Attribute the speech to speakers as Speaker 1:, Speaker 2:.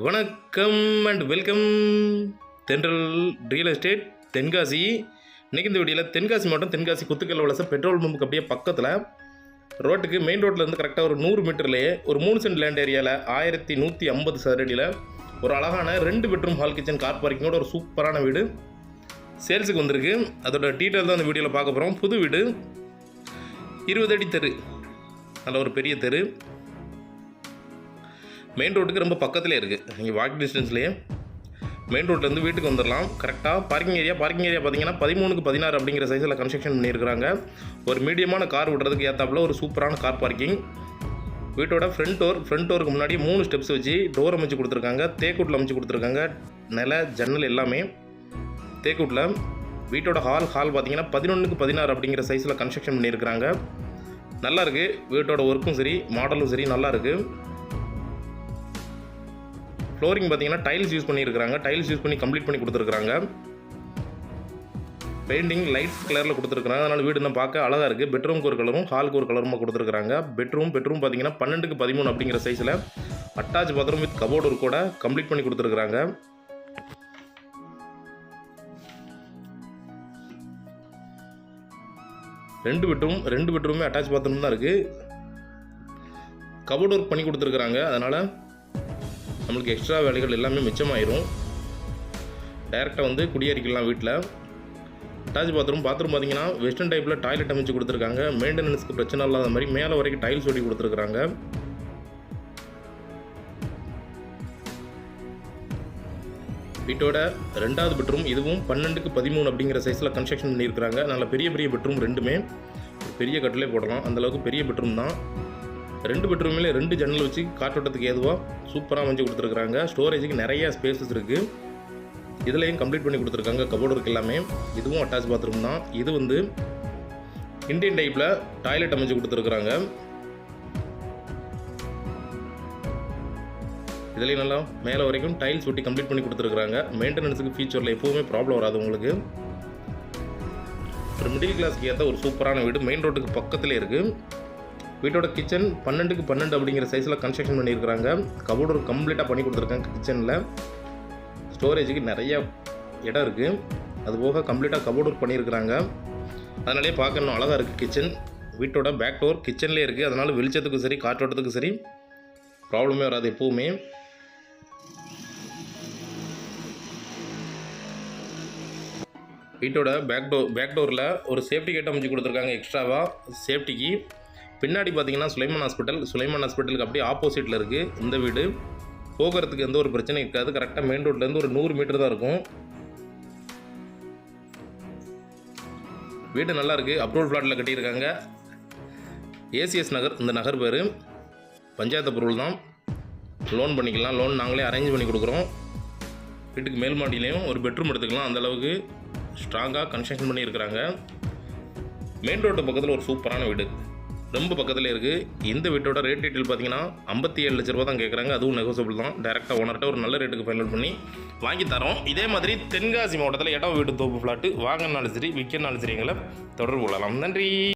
Speaker 1: வணக்கம் and welcome Thendral real estate Tenkasi. இன்னைக்கு இந்த வீடியோவில் தென்காசி மாவட்டம் தென்காசி குத்துக்கல் வளச பெட்ரோல் பம்புக்கு அப்படியே பக்கத்தில் ரோட்டுக்கு மெயின் ரோட்டிலேருந்து கரெக்டாக ஒரு நூறு மீட்டர்லேயே ஒரு மூணு சென்ட் லேண்ட் ஏரியாவில் ஆயிரத்தி நூற்றி ஐம்பது சதுரடியில் ஒரு அழகான ரெண்டு பெட்ரூம் ஹால் கிச்சன் கார் பார்க்கிங்கோட ஒரு சூப்பரான வீடு. சேல்ஸுக்கு வந்திருக்கு. அதோட டீட்டெயில் தான் அந்த வீடியோவில் பார்க்க போகிறோம் புது வீடு. இருபது அடி தெரு. நல்ல ஒரு பெரிய தெரு. மெயின் ரோட்டுக்கு ரொம்ப பக்கத்துலேயே இருக்குது நீங்கள் வாக் டிஸ்டன்ஸ்லேயே மெயின் ரோட்லேருந்து வீட்டுக்கு வந்துடலாம் கரெக்டாக பார்க்கிங் ஏரியா பார்க்கிங் ஏரியா பார்த்தீங்கன்னா பதிமூணுக்கு பதினாறு அப்படிங்கிற சைஸில் கன்ஸ்ட்ரக்ஷன் பண்ணியிருக்கிறாங்க. ஒரு மீடியமான கார் விடுறதுக்கு ஏற்றாப்புல ஒரு சூப்பரான கார் பார்க்கிங் வீட்டோட ஃப்ரண்ட் டோர் ஃப்ரண்ட் டோருக்கு முன்னாடி மூணு ஸ்டெப்ஸ் வச்சு டோர் அமைச்சு கொடுத்துருக்காங்க. தேக்கூட்டில் அமைச்சு கொடுத்துருக்காங்க. நில ஜன்னல் எல்லாமே. தேக்கூட்டில் வீட்டோட ஹால் ஹால் பார்த்தீங்கன்னா பதினொன்றுக்கு பதினாறு அப்படிங்கிற சைஸில் கன்ஸ்ட்ரக்ஷன் பண்ணியிருக்கிறாங்க. நல்லா இருக்குது வீட்டோட ஒர்க்கும் சரி மாடலும் சரி நல்லா இருக்குது ஃப்ளோரிங் பார்த்தீங்கன்னா டைல்ஸ் யூஸ் பண்ணியிருக்காங்க டைல்ஸ் யூஸ் பண்ணி கம்ப்ளீட் பண்ணி கொடுத்துருக்காங்க பெயிண்டிங் லைட்ஸ் கலரில் கொடுத்துருக்காங்க அதனால் வீடு இன்னும் பார்க்க அழகாக இருக்குது பெட்ரூம்க்கு ஒரு கலரும் ஹாலுக்கு ஒரு கலருமா கொடுத்துருக்காங்க பெட்ரூம் பெட்ரூம் பார்த்தீங்கன்னா பன்னெண்டுக்கு பதிமூணு அப்படிங்கிற சைஸில் அட்டாச் பாத்ரூம் வித் கபோர்டு கூட கம்ப்ளீட் பண்ணி கொடுத்துருக்குறாங்க. ரெண்டு பெட்ரூம் ரெண்டு பெட்ரூமே அட்டாச் பாத்ரூம் தான் இருக்குது கபோர்டு ஒர்க் பண்ணி கொடுத்துருக்குறாங்க. அதனால் நம்மளுக்கு எக்ஸ்ட்ரா வேலைகள் எல்லாமே மிச்சமாயிரும். டைரெக்டாக வந்து குடியேறிக்கலாம் வீட்டில் அட்டாச் பாத்ரூம் பாத்ரூம் பார்த்தீங்கன்னா வெஸ்டர்ன் டைப்பில் டாய்லெட் அமைச்சு கொடுத்துருக்காங்க. மெயின்டெனன்ஸ்க்கு பிரச்சனை இல்லாத மாதிரி மேலே வரைக்கும் டைல்ஸ் ஒட்டி கொடுத்துருக்குறாங்க வீட்டோட ரெண்டாவது பெட்ரூம் இதுவும் பன்னெண்டுக்கு பதிமூணு அப்படிங்கிற சைஸில் கன்ஸ்ட்ரக்ஷன் பண்ணியிருக்கிறாங்க. நல்ல பெரிய பெரிய பெட்ரூம் ரெண்டுமே. பெரிய கட்டிலே போடலாம். அந்தளவுக்கு பெரிய பெட்ரூம் தான். ரெண்டு பெட்ரூம்லேயும் ரெண்டு ஜன்னல் வச்சு காற்றோட்டத்துக்கு ஏதுவாக சூப்பராக அமைஞ்சு கொடுத்துருக்குறாங்க. ஸ்டோரேஜுக்கு நிறைய ஸ்பேசஸ் இருக்குது இதுலேயும் கம்ப்ளீட் பண்ணி கொடுத்துருக்காங்க. கபோர்டு இருக்கு எல்லாமே. இதுவும் அட்டாச் பாத்ரூம் தான். இது வந்து இந்தியன் டைப்பில் டாய்லெட் அமைச்சு கொடுத்துருக்குறாங்க. இதுலேயும் நல்லா மேலே வரைக்கும் டைல்ஸ் ஒட்டி கம்ப்ளீட் பண்ணி கொடுத்துருக்குறாங்க. மெயின்டெனன்ஸுக்கு ஃபியூச்சரில் எப்போவுமே ப்ராப்ளம் வராது உங்களுக்கு. ஒரு மிடில் கிளாஸ்க்கு ஏற்ற ஒரு சூப்பரான வீடு. மெயின் ரோட்டுக்கு பக்கத்துலேயே இருக்குது வீட்டோட கிச்சன் பன்னெண்டுக்கு பன்னெண்டு அப்படிங்கிற சைஸில் கன்ஸ்ட்ரக்ஷன் பண்ணியிருக்கிறாங்க. கபோர்டு கம்ப்ளீட்டாக பண்ணி கொடுத்துருக்காங்க கிச்சனில் ஸ்டோரேஜுக்கு நிறைய இடம் இருக்குது அது போக கம்ப்ளீட்டாக கபோர்டு ஒர்க் பண்ணியிருக்கிறாங்க. அதனாலே பார்க்க இன்னும் அழகாக இருக்குது கிச்சன் வீட்டோட பேக் டோர் கிச்சன்லேயே இருக்குது அதனால் வெளிச்சத்துக்கும் சரி காற்றோட்டத்துக்கும் சரி ப்ராப்ளமே வராது எப்போவுமே. வீட்டோட பேக் டோர் பேக் டோரில் ஒரு சேஃப்டி கேட் அமைச்சு கொடுத்துருக்காங்க எக்ஸ்ட்ராவாக சேஃப்டிக்கு பின்னாடி பார்த்தீங்கன்னா சுலைமான் ஹாஸ்பிட்டல். சுலைமான் ஹாஸ்பிட்டலுக்கு அப்படியே ஆப்போசிட்டில் இருக்குது இந்த வீடு. போகிறதுக்கு எந்த ஒரு பிரச்சனையும் இருக்காது. கரெக்டாக மெயின் ரோட்லேருந்து ஒரு நூறு மீட்டர் தான் இருக்கும். வீடு நல்லா இருக்குது அப்ரூவல் ஃப்ளாட்டில் கட்டியிருக்காங்க. ஏசிஎஸ் நகர் இந்த நகர் பேர். பஞ்சாயத்து பொருள் தான். லோன் பண்ணிக்கலாம். லோன் நாங்களே அரேஞ்ச் பண்ணி கொடுக்குறோம். வீட்டுக்கு மேல் மாடியிலையும் ஒரு பெட்ரூம் எடுத்துக்கலாம். அந்த அளவுக்கு ஸ்ட்ராங்காக கன்ஸ்ட்ரக்ஷன் பண்ணியிருக்கிறாங்க. மெயின் ரோட்டு பக்கத்தில் ஒரு சூப்பரான வீடு. ரொம்ப பக்கத்தில் இருக்குது இந்த வீட்டோட ரேட் டீட்டெயில் பார்த்தீங்கன்னா ஐம்பத்தி ஏழு லட்ச ரூபா தான் கேட்குறாங்க அதுவும் நெகோசியபிள் தான். டேரெக்டாக ஓனர்கிட்ட ஒரு நல்ல ரேட்டுக்கு ஃபைனல் பண்ணி வாங்கி தரோம். இதே மாதிரி தென்காசி மாவட்டத்தில் இடம் வீட்டு தோப்பு ஃப்ளாட்டு வாங்கினாலும் சரி விற்கனாலும் சரி எங்களை தொடர்பு கொள்ளலாம். நன்றி.